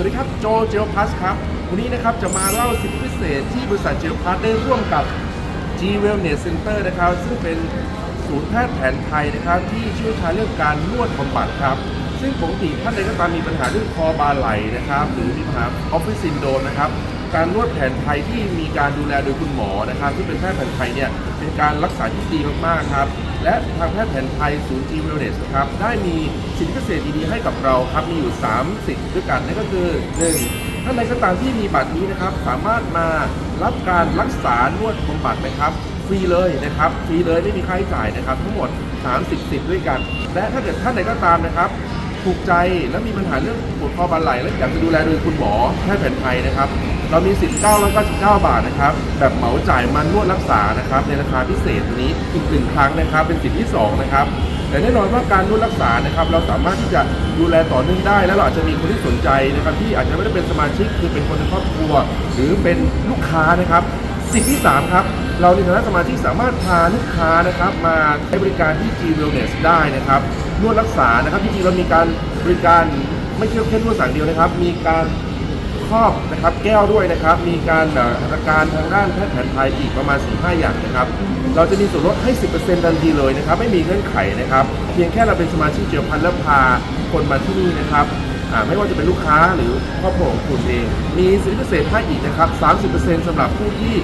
วัสดีครับโจเจลพัสครับ วันนี้นะครับจะมาเล่าสิทธิพิเศษที่บริษัทเจลพัสได้ร่วมกับ G Wellness Center นะครับ ซึ่งเป็นศูนย์แพทย์แผนไทยนะครับ ที่ช่วยชาญเรื่องการนวดบำบัดครับ ซึ่งปกติท่านใดก็ตามมีปัญหาเรื่องคอบาไหลนะครับ หรือมีปัญหาออฟฟิศซินโดนนะครับ การนวดแผนไทยที่มีการดูแลโดยคุณหมอนะครับที่เป็นแพทย์แผนไทยเนี่ยเป็นการรักษาที่ดีมากๆครับ และทางแพทย์แผนไทยศูนย์ G Wellness นะครับได้มีสิทธิพิเศษดีๆให้กับเราครับมีอยู่3สิทธิ์ด้วยกันนั่นก็คือ 1. ท่านใดก็ตามที่มีบัตรนี้นะครับสามารถมารับการรักษานวดบำบัดนะครับฟรีเลยนะครับฟรีเลยไม่มีค่าใช้จ่ายนะครับ ทั้งหมด 30สิทธิ์ด้วยกัน และถ้าเกิดท่านใดก็ตามนะครับ ถูกใจและมีปัญหาเรื่องปวดคอบาไหล่และอยากจะดูแลโดยคุณหมอแพทย์แผนไทยนะครับ เรามีสิทธิ์999 บาทนะครับ แบบเหมาจ่ายมันนวดรักษานะครับ ในราคาพิเศษนี้อีกหนึ่งครั้งนะครับ เป็นสิทธิ์ที่สองนะครับ แต่แน่นอนว่าการนวดรักษานะครับ เราสามารถที่จะดูแลต่อเนื่องได้ แล้วเราอาจจะมีคนที่สนใจนะครับ ที่อาจจะไม่ได้เป็นสมาชิกคือเป็นคนในครอบครัว หรือเป็นลูกค้านะครับ สิ่งที่ 3 ครับ เราในฐานะสมาชิกสามารถพาลูกค้านะครับมาใช้บริการที่ G Wellness ได้นะครับนวดรักษานะครับจริงๆเรามีการบริการไม่ใช่แค่นวดอย่างเดียวนะครับ มีการครอบนะครับแก้วด้วยนะครับ มีการอ่อหัตถการทางด้านแพทย์แผนไทยอีกประมาณ 4-5 อย่างนะครับ เราจะมีส่วนลดให้ 10%ทันทีเลยนะครับ ไม่มีเงื่อนไขนะครับ เพียงแค่เราเป็นสมาชิกเจียวพันแล้วพาคนมาที่นี่นะครับ ไม่ว่าจะเป็นลูกค้าหรือครอบครัวของคุณเอง มีสิทธิพิเศษให้อีกนะครับ 30%สำหรับผู้ที่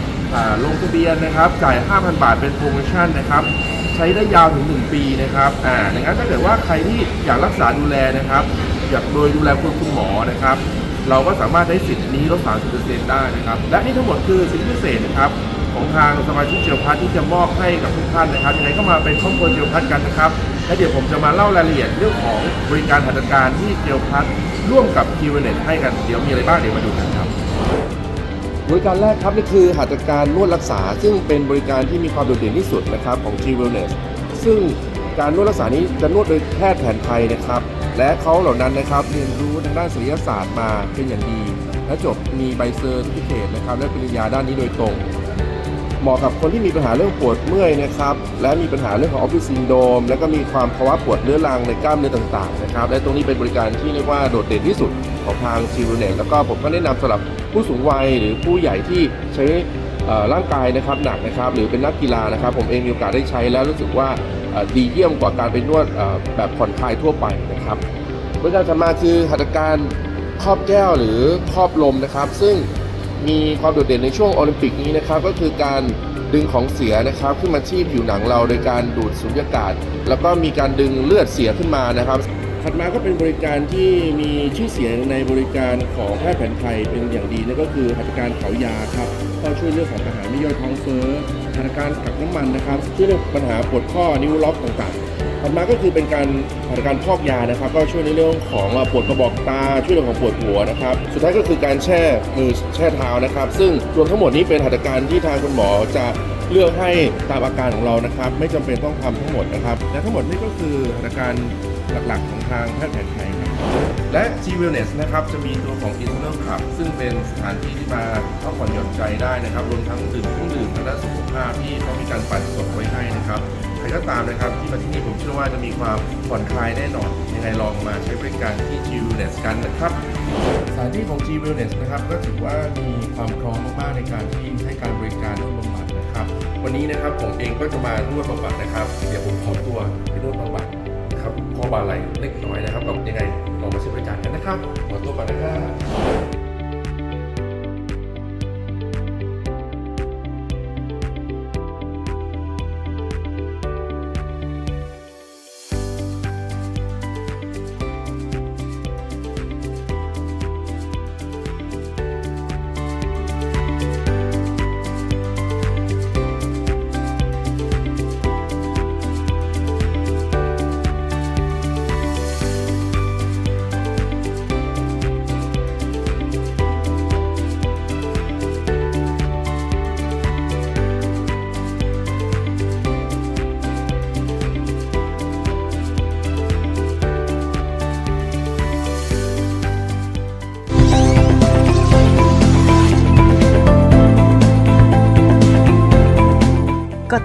ลงทะเบียนนะครับ จ่าย 5,000 บาทเป็นโปรโมชั่นนะครับ ใช้ได้ยาวถึง 1 ปีนะครับ อ่าดังนั้นถ้าเกิดว่าใครที่อยากรักษาดูแลนะครับ อยากโดยดูแลคุณคุณหมอนะครับ เราก็สามารถได้สิทธิ์นี้ลด 30%ได้นะครับ และนี่ทั้งหมดคือสิทธิพิเศษนะครับของทางสมาชิกเจียวพัทที่จะมอบให้กับทุกท่านนะครับยังไงก็มาเป็นครอบครัวเจียวพัทกันนะครับ และเดี๋ยวผมจะมาเล่ารายละเอียดเรื่องของบริการหัตถการที่เจียวพัทร่วมกับคิวเน็ตให้กัน เดี๋ยวมีอะไรบ้างเดี๋ยวมาดูกันครับ บริการแรกครับนี่คือหัตถการนวดรักษา ซึ่งเป็นบริการที่มีความโดดเด่นที่สุดนะครับของ G Wellness ซึ่งการนวดรักษานี้จะนวดโดยแพทย์แผนไทยนะครับ และเขาเหล่านั้นนะครับเรียนรู้ทางด้านศิลปศาสตร์มาเป็นอย่างดี และจบมีใบเซอร์ติฟิเคตนะครับและปริญญาด้านนี้โดยตรง เหมาะกับคนที่มีปัญหาเรื่องปวดเมื่อยนะครับ และมีปัญหาเรื่องของออฟฟิศซินโดรมแล้วก็มีความภาวะปวดเรื้อรังในกล้ามเนื้อต่างๆนะครับ และตรงนี้เป็นบริการที่เรียกว่าโดดเด่นที่สุดของทางซีรูเนตแล้วก็ผมก็แนะนำสำหรับผู้สูงวัยหรือผู้ใหญ่ที่ใช้ร่างกายนะครับหนักนะครับ หรือเป็นนักกีฬานะครับ ผมเองมีโอกาสได้ใช้แล้วรู้สึกว่าดีเยี่ยมกว่าการไปนวดแบบผ่อนคลายทั่วไปนะครับบริการถัดมาคือหัตถการครอบแก้วหรือครอบลมนะครับ ซึ่ง มีความโดดเด่นในช่วงโอลิมปิกนี้นะครับก็คือการดึงของเสียนะครับขึ้นมาที่ผิวหนังเราโดยการดูดสุญญากาศ แล้วก็มีการดึงเลือดเสียขึ้นมานะครับถัดมาก็เป็นบริการที่มีชื่อเสียงในบริการของแพทย์แผนไทยเป็นอย่างดีนั่นก็คือหัตถการเผายาครับก็ช่วยเรื่องของปัญหาไม่ย่อยท้องเฟ้อ หัตถการกักน้ำมันนะครับช่วยเรื่องปัญหาปวดข้อนิ้วล็อกต่างๆถัดมาก็คือเป็นการหัตถการพอกยานะครับ ก็ช่วยในเรื่องของปวดกระบอกตา ช่วยเรื่องของปวดหัวนะครับ สุดท้ายก็คือการแช่มือแช่เท้านะครับ ซึ่งรวมทั้งหมดนี้เป็นหัตถการที่ทางคุณหมอจะเลือกให้ตามอาการของเรานะครับ ไม่จำเป็นต้องทำทั้งหมดนะครับ และทั้งหมดนี้ก็คือหัตถการหลักๆของทางแพทย์แผนไทยครับ และ G Wellness นะครับจะมีตัวของ Internal Club ซึ่งเป็นสถานที่ที่มาพักผ่อนหย่อนใจได้นะครับรวมทั้งดื่มเครื่องดื่มทางด้านสุขภาพที่เขามีการปัดสดไว้ให้นะครับใครก็ตามนะครับที่มาที่นี่ผมเชื่อว่าจะมีความผ่อนคลายแน่นอนยังไงลองมาใช้บริการที่ G Wellness กันนะครับสถานที่ของ G Wellness นะครับก็ถือว่ามีความพร้อมมากๆในการที่ให้การบริการนวดบำบัดนะครับ วันนี้นะครับผมเองก็จะมานวดบำบัดนะครับ เดี๋ยวผมขอตัวไปนวดบำบัด ข้อบาไหลเล็กน้อยนะครับกับยังไงลองมาใช้บริการกันนะครับขอตัวก่อนนะครับ